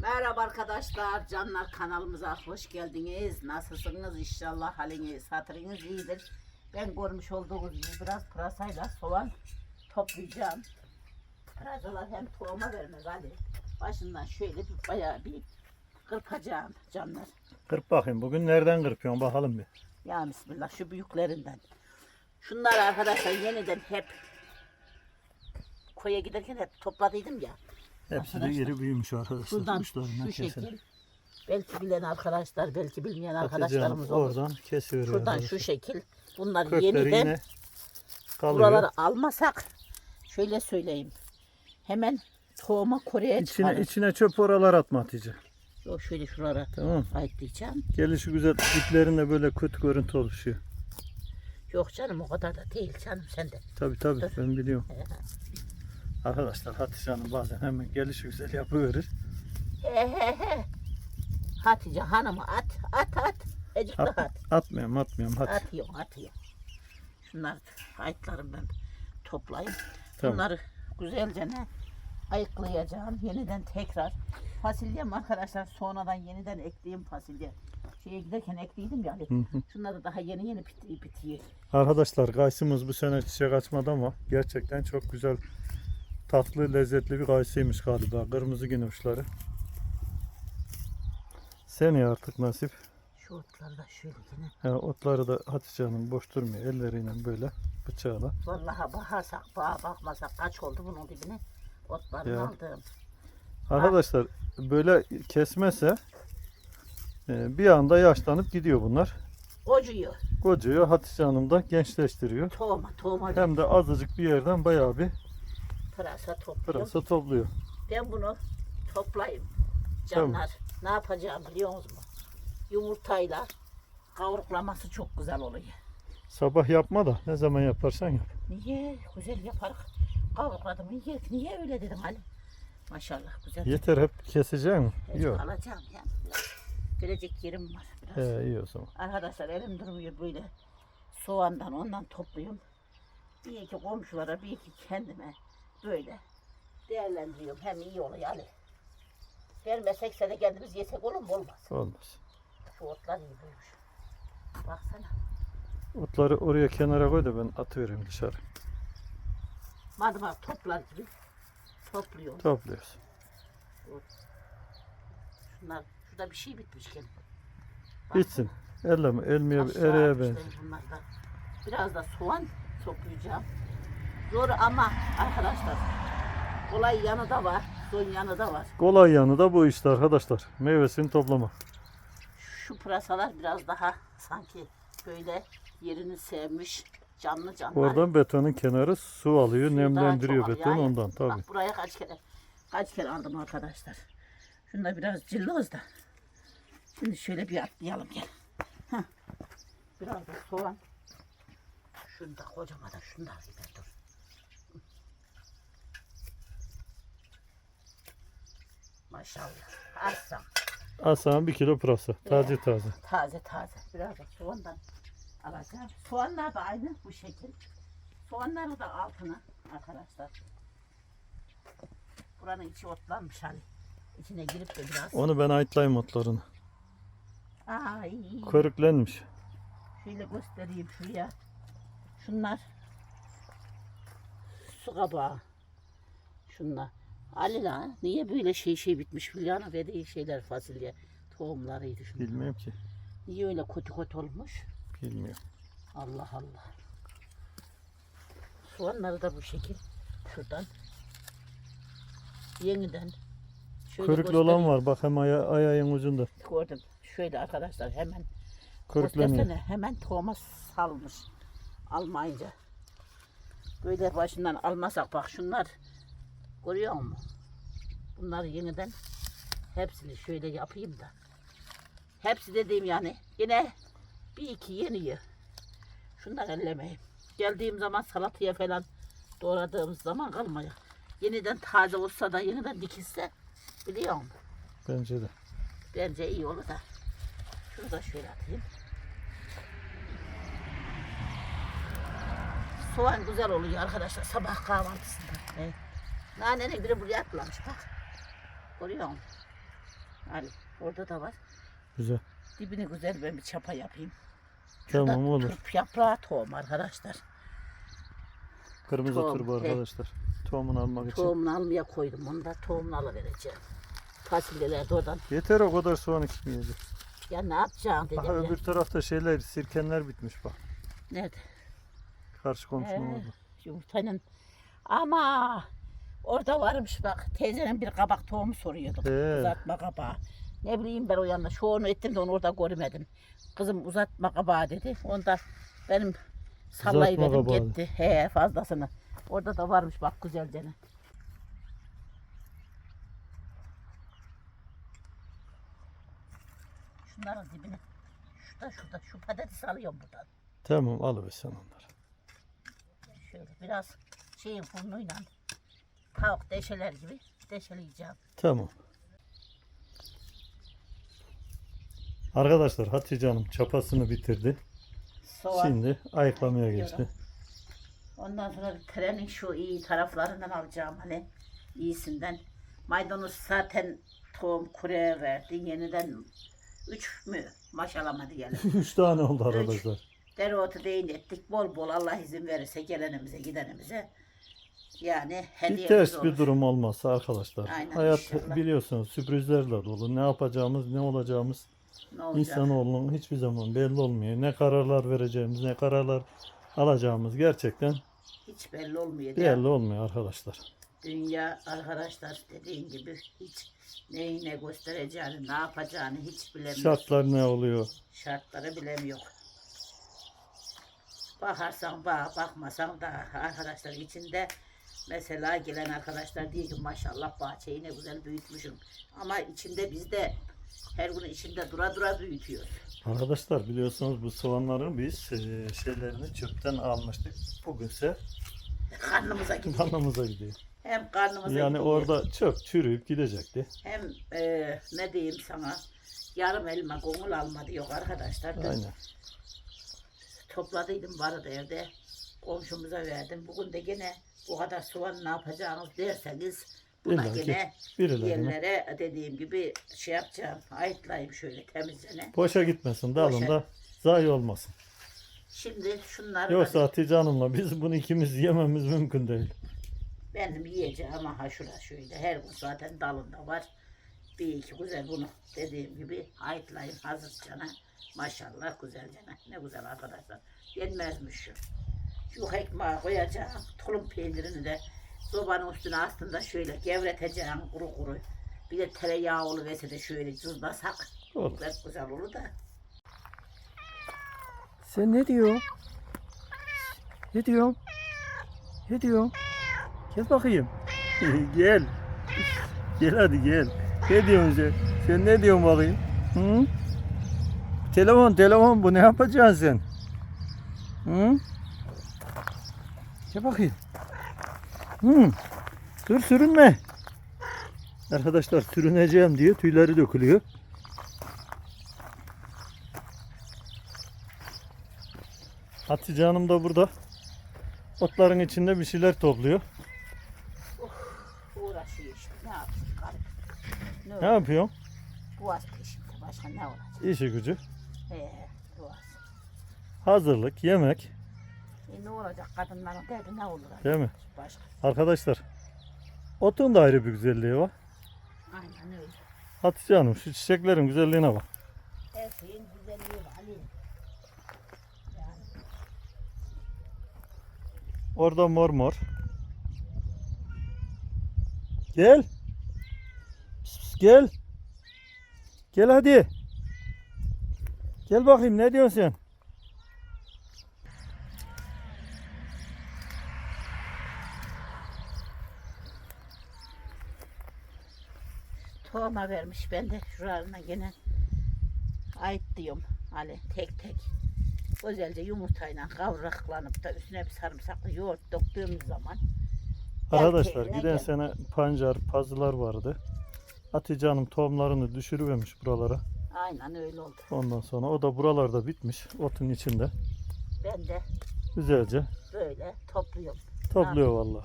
Merhaba arkadaşlar, canlar kanalımıza hoş geldiniz. Nasılsınız? İnşallah haliniz, hatırınız iyidir. Ben görmüş olduğunuz gibi biraz pırasayla soğan toplayacağım. Pırasalar hem tohuma vermez Ali. Başından şöyle bir bayağı bir kırpacağım canlar. Kırp bakayım. Bugün nereden kırpıyorsun bakalım bir. Ya bismillah şu büyüklerinden. Şunlar arkadaşlar yeniden hep koya giderken hep topladıydım ya. Hepsi de Arkadaşlar, iri büyümüş arkadaşlar. Uçlarından şu şekil. Belki bilen arkadaşlar, belki bilmeyen arkadaşlarımız olur. oradan kesiyor. Şuradan şu şekil. Bunlar Kökleri yeniden yine kalıyor. buraları almasak şöyle söyleyeyim. Hemen tohuma Kore'ye İçine, çıkarır. içine çöp oralar atma Hatice. Yok şöyle şuralara Tamam. ayıtlayacağım. Gelişi güzel diplerinde böyle kötü görüntü oluşuyor. Yok canım o kadar da değil canım sen de. Tabi tabi Dur. ben biliyorum. Arkadaşlar Hatice Hanım bazen hemen gelişi güzel yapıverir. Hatice hanımı at at at. Ecik de At, at. atmıyorum atmıyorum hadi. Atıyorum atıyorum. Şunlar ayıtlarım ben toplayayım. Tamam. Bunları güzelce ne ayıklayacağım. Yeniden tekrar. Fasulyem arkadaşlar sonradan yeniden ekleyeyim fasulye. Şeye giderken ekleydim ya. Hı hı. Şunları daha yeni yeni bitiyor. Arkadaşlar kayısımız bu sene çiçek açmadı ama gerçekten çok güzel tatlı lezzetli bir kayısıymış galiba. Kırmızı gün uçları. Seneye artık nasip. Şu otları da şöyle yine. Ha, otları da Hatice Hanım boş durmuyor. Elleriyle böyle bıçağla. Vallahi bakarsak bağa bakmasak kaç oldu bunun dibine. Otlarını Ya. aldım. Arkadaşlar böyle kesmese e, bir anda yaşlanıp gidiyor bunlar. Kocuyor. Kocuyor Hatice Hanım da gençleştiriyor. Tohuma tohuma Hem de azıcık bir yerden bayağı bir pırasa topluyorum. pırasa topluyor. Ben bunu toplayayım. Canlar ne yapacağım biliyor musunuz? Yumurtayla kavruklaması çok güzel oluyor. Sabah yapma da ne zaman yaparsan yap. Niye? Güzel yaparak kavrukladım. Niye, niye öyle dedim Ali? Maşallah güzel. Yeter hep keseceğim. Hiç Yok. alacağım yani. Verecek yerim var. Biraz. He iyi o zaman. Arkadaşlar elim durmuyor böyle. Soğandan ondan topluyorum. Bir iki komşulara bir iki kendime böyle değerlendiriyorum. Hem iyi oluyor Ali. Vermesek de kendimiz yesek olur mu? Olmaz. Olmaz. Şu otlar iyi büyümüş. Baksana. Otları oraya kenara koy da ben atıvereyim dışarı. Madımak toplar gibi topluyorum. Topluyoruz. Şunlar, şurada bir şey bitmiş gene. Bitsin. Elleme, elmeye, Aşağı ereye atmışlar ben. bunlardan. Biraz da soğan toplayacağım. Zor ama arkadaşlar kolay yanı da var, zor yanı da var. Kolay yanı da bu işte arkadaşlar. Meyvesini toplama. Şu pırasalar biraz daha sanki böyle yerini sevmiş canlı canlı. Oradan betonun kenarı su alıyor, Suyu nemlendiriyor beton alıyor. ondan Bak tabii. buraya kaç kere kaç kere aldım arkadaşlar. Şunda biraz cilloz da. Şimdi şöyle bir atlayalım gel. Heh. Biraz da soğan. Şunu da kocaman da şunu da alayım ben dur. Maşallah. Assam. Aslan bir kilo pırasa. Taze taze. Taze taze. Biraz da soğandan alacağım. Soğanlar da aynı bu şekil. Soğanları da altına arkadaşlar. Buranın içi otlanmış hani. İçine girip de biraz. Onu ben ayıtlayayım otlarını. Ay. Körüklenmiş. Şöyle göstereyim şuraya. Şunlar su kabağı. Şunlar. Ali lan niye böyle şey şey bitmiş Hülya'nın verdiği şeyler fasulye tohumlarıydı şunlar. Bilmiyorum ki. Niye öyle kötü kötü olmuş? Bilmiyorum. Allah Allah. Soğanları da bu şekil. Şuradan. Yeniden. Şöyle Körüklü olan var. Bak hem aya, ayağın ucunda. Gördüm. Şöyle arkadaşlar hemen göstersene. Hemen tohuma salmış. Almayınca. Böyle başından almasak bak şunlar. Görüyor musun? Bunları yeniden hepsini şöyle yapayım da. Hepsi dediğim yani. Yine bir iki yeniyor. Şunları ellemeyeyim. Geldiğim zaman salataya falan doğradığımız zaman kalmıyor. Yeniden taze olsa da yeniden dikilse biliyor musun? Bence de. Bence iyi olur da. Şunu da şöyle atayım. Soğan güzel oluyor arkadaşlar sabah kahvaltısında. Evet. Nanenin biri buraya atlamış bak. Görüyor musun? Ali orada da var. Güzel. Dibini güzel ben bir çapa yapayım. Şurada Tamam olur. Turp yaprağı tohum arkadaşlar. Kırmızı Tohum, turbu he. arkadaşlar. Tohumunu almak için. Tohumunu almaya koydum. Onu da tohumunu alıvereceğim. Fasulyeler de oradan. Yeter o kadar soğan ekmeyecek. Ya ne yapacağım dedim Aha ya. öbür tarafta şeyler, sirkenler bitmiş bak. Nerede? Karşı komşunun He. orada. Yumurtanın. Ama orada varmış bak. Teyzenin bir kabak tohumu soruyordu. He. Uzatma kabağı. Ne bileyim ben o yanında. Şu onu ettim de onu orada görmedim. Kızım uzatma kabağı dedi. Onda benim sallayıverdim kabağı. gitti. He fazlasını. Orada da varmış bak güzelce. Şunların dibine. Şurada şurada şu patatesi alıyorum buradan. Tamam alıver sen onları. Şöyle biraz şeyin burnuyla tavuk deşeler gibi deşeleyeceğim. Tamam. Arkadaşlar Hatice Hanım çapasını bitirdi. Soğan. Şimdi ayıklamaya geçti. Ondan sonra trenin şu iyi taraflarından alacağım hani iyisinden. Maydanoz zaten tohum kureye verdi. Yeniden üç mü maşalama diyelim. Üç tane oldu arkadaşlar. Dereotu deyin ettik. Bol bol Allah izin verirse gelenimize gidenimize. Yani Bir hediyemiz ters olur. bir durum olmazsa arkadaşlar. Aynen, Hayat inşallah. biliyorsunuz sürprizlerle dolu. Ne yapacağımız, ne olacağımız Ne olacak? insanoğlunun hiçbir zaman belli olmuyor. Ne kararlar vereceğimiz, ne kararlar alacağımız gerçekten Hiç belli olmuyor. belli olmuyor arkadaşlar. Dünya arkadaşlar dediğin gibi hiç neyi ne göstereceğini, ne yapacağını hiç bilemiyor. Şartlar ne oluyor? Şartları bilemiyor. Bakarsan bak, bakmasan da arkadaşlar içinde mesela gelen arkadaşlar diyor ki maşallah bahçeyi ne güzel büyütmüşüm. Ama içinde biz de her gün içinde dura dura büyütüyoruz. Arkadaşlar biliyorsunuz bu soğanların biz e, şeylerini çöpten almıştık. Bugünse Karnımıza gidiyor. kanımıza gidiyor. Hem karnımıza Yani gidiyor. orada çöp çürüyüp gidecekti. Hem e, ne diyeyim sana yarım elma gongul almadı yok arkadaşlar. Dün Aynen. topladıydım vardı evde. Komşumuza verdim. Bugün de gene bu kadar soğan ne yapacağınız derseniz buna İlla gene yerlere dediğim gibi şey yapacağım. Ayıtlayayım şöyle temizlene. Boşa gitmesin dalında Boşa. zayi olmasın. Şimdi şunları Yoksa Hatice Hanım'la biz bunu ikimiz yememiz mümkün değil. benim yiyeceğim ama ha şura şöyle her gün zaten dalında var. Bir iki güzel bunu dediğim gibi ayıtlayayım hazırcana. Maşallah güzelce ne güzel arkadaşlar. Yenmezmiş şu. Şu ekmeği koyacağım. Tulum peynirini de sobanın üstüne aslında şöyle gevreteceğim kuru kuru. Bir de tereyağı oluverse de şöyle cızlasak. Olur. Güzel olur da. Sen ne diyorsun? Ne diyorsun? Ne diyorsun? Gel bakayım. gel. Gel hadi gel. Ne diyorsun sen? Sen ne diyorsun bakayım? Hı? Telefon telefon bu ne yapacaksın sen? Hı? Gel bakayım. Hı. Dur sürünme. Arkadaşlar sürüneceğim diye tüyleri dökülüyor. Hatice Hanım da burada. Otların içinde bir şeyler topluyor. Uğraşıyor işte. Ne karı? Ne, Ne yapıyorsun? Boğaz peşinde. Başka ne olacak? İşi gücü. He, boğaz. Hazırlık, yemek. Ne olacak kadınların derdi ne olur? Değil mi? Başka. Arkadaşlar otun da ayrı bir güzelliği var. Aynen öyle. Hatice Hanım şu çiçeklerin güzelliğine bak. Her şeyin güzelliği var. Yani Orada mor mor. Gel. Gel. Gel hadi. Gel bakayım ne diyorsun sen? Tohuma vermiş. Ben de şuralarına gene ait diyorum. Ali tek tek. Güzelce yumurtayla kavraklanıp da üstüne bir sarımsaklı yoğurt döktüğümüz zaman Arkadaşlar giden ne sene pancar, pazılar vardı. Hatice Hanım tohumlarını düşürüvermiş buralara. aynen öyle oldu. Ondan sonra o da buralarda bitmiş otun içinde. Ben de Güzelce böyle topluyorum. topluyor vallahi.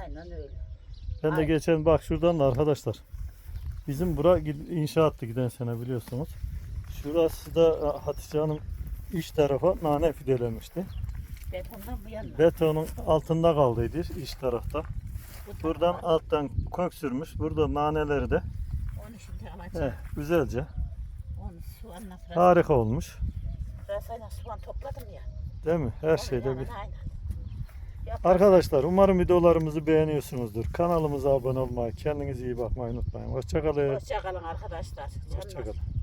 Aynen öyle. Ben de Ay. geçen bak şuradan da arkadaşlar. Bizim bura inşaattı giden sene biliyorsunuz. Şurası da e, Hatice Hanım iç tarafa nane fidelemişti. Betondan bu yana. Betonun altında kaldıydı iç tarafta. Bu Buradan tarafa. alttan kök sürmüş. Burada naneleri de Onu şimdi alacağım. eh, güzelce Onu soğanla harika olmuş. Pırasayla soğan topladım ya. Değil mi? Her şeyde bir. aynen. Arkadaşlar umarım videolarımızı beğeniyorsunuzdur. Kanalımıza abone olmayı, kendinize iyi bakmayı unutmayın. Hoşçakalın. Hoşça kalın arkadaşlar. Hoşçakalın.